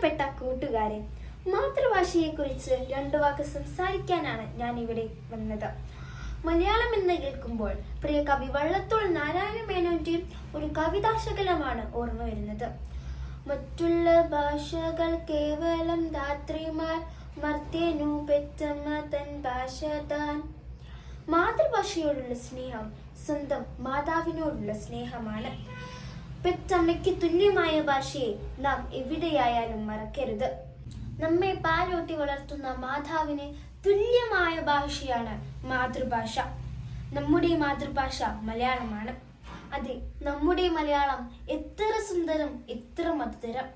പ്രിയപ്പെട്ട കൂട്ടുകാരെ മാതൃഭാഷയെക്കുറിച്ച് രണ്ടു വാക്ക് സംസാരിക്കാനാണ് ഞാൻ ഇവിടെ വന്നത്. മലയാളം എന്ന് കേൾക്കുമ്പോൾ പ്രിയ കവി വള്ളത്തോൾ നാരായണ മേനോന്റെ ഒരു കവിതാശകലമാണ് ഓർമ്മ വരുന്നത്. മറ്റുള്ള ഭാഷകൾ കേവലം ധാത്രിമാർ മർത്യനു പെറ്റമ്മ തൻ ഭാഷ താൻ മാതൃഭാഷയോടുള്ള സ്നേഹം സ്വന്തം മാതാവിനോടുള്ള സ്നേഹമാണ്. പെറ്റമ്മയ്ക്ക് തുല്യമായ ഭാഷയെ നാം എവിടെയായാലും മറക്കരുത്. നമ്മെ പാലോട്ടി വളർത്തുന്ന മാതാവിന് തുല്യമായ ഭാഷയാണ് മാതൃഭാഷ. നമ്മുടെ മാതൃഭാഷ മലയാളമാണ്. അതെ നമ്മുടെ മലയാളം എത്ര സുന്ദരം എത്ര മധുരം.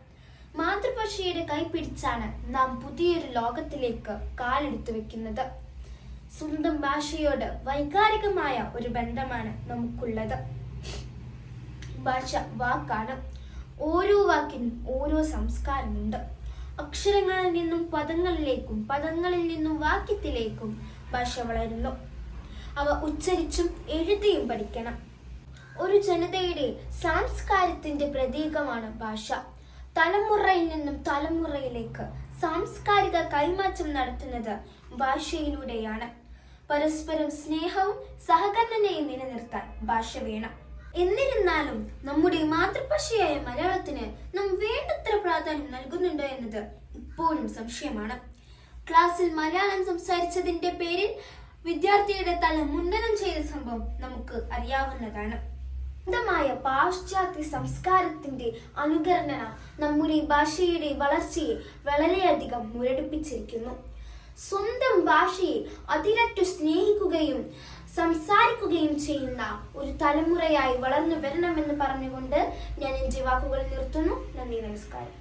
മാതൃഭാഷയുടെ കൈപിടിച്ചാണ് നാം പുതിയൊരു ലോകത്തിലേക്ക് കാലെടുത്തു വെക്കുന്നത്. സ്വന്തം ഭാഷയോട് വൈകാരികമായ ഒരു ബന്ധമാണ് നമുക്കുള്ളത്. ഭാഷ വാക്കാണ്. ഓരോ വാക്കിനും ഓരോ സംസ്കാരമുണ്ട്. അക്ഷരങ്ങളിൽ നിന്നും പദങ്ങളിലേക്കും പദങ്ങളിൽ നിന്നും വാക്യത്തിലേക്കും ഭാഷ വളരുന്നു. അവ ഉച്ചരിച്ചും എഴുതിയും പഠിക്കണം. ഒരു ജനതയുടെ സാംസ്കാരത്തിന്റെ പ്രതീകമാണ് ഭാഷ. തലമുറയിൽ നിന്നും തലമുറയിലേക്ക് സാംസ്കാരിക കൈമാറ്റം നടത്തുന്നത് ഭാഷയിലൂടെയാണ്. പരസ്പരം സ്നേഹവും സഹകരണയും നിലനിർത്താൻ ഭാഷ വേണം. എന്നിരുന്നാലും നമ്മുടെ മാതൃഭാഷയായ മലയാളത്തിന് നാം വേണ്ടത്ര പ്രാധാന്യം നൽകുന്നുണ്ടോ എന്നത് ഇപ്പോഴും സംശയമാണ്. ക്ലാസ്സിൽ മലയാളം സംസാരിച്ചതിന്റെ പേരിൽ വിദ്യാർത്ഥിയുടെ തല മുണ്ടനം ചെയ്ത സംഭവം നമുക്ക് അറിയാവുന്നതാണ്. മായ പാശ്ചാത്യ സംസ്കാരത്തിന്റെ അനുകരണന നമ്മുടെ ഭാഷയുടെ വളർച്ചയെ വളരെയധികം മുരടിപ്പിച്ചിരിക്കുന്നു. സ്വന്തം ഭാഷയെ അതിരറ്റു സ്നേഹിക്കുകയും സംസാരിക്കുകയും ചെയ്യുന്ന ഒരു തലമുറയായി വളർന്നു വരണമെന്ന് പറഞ്ഞുകൊണ്ട് ഞാൻ എന്റെ വാക്കുകൾ നിർത്തുന്നു. നന്ദി നമസ്കാരം.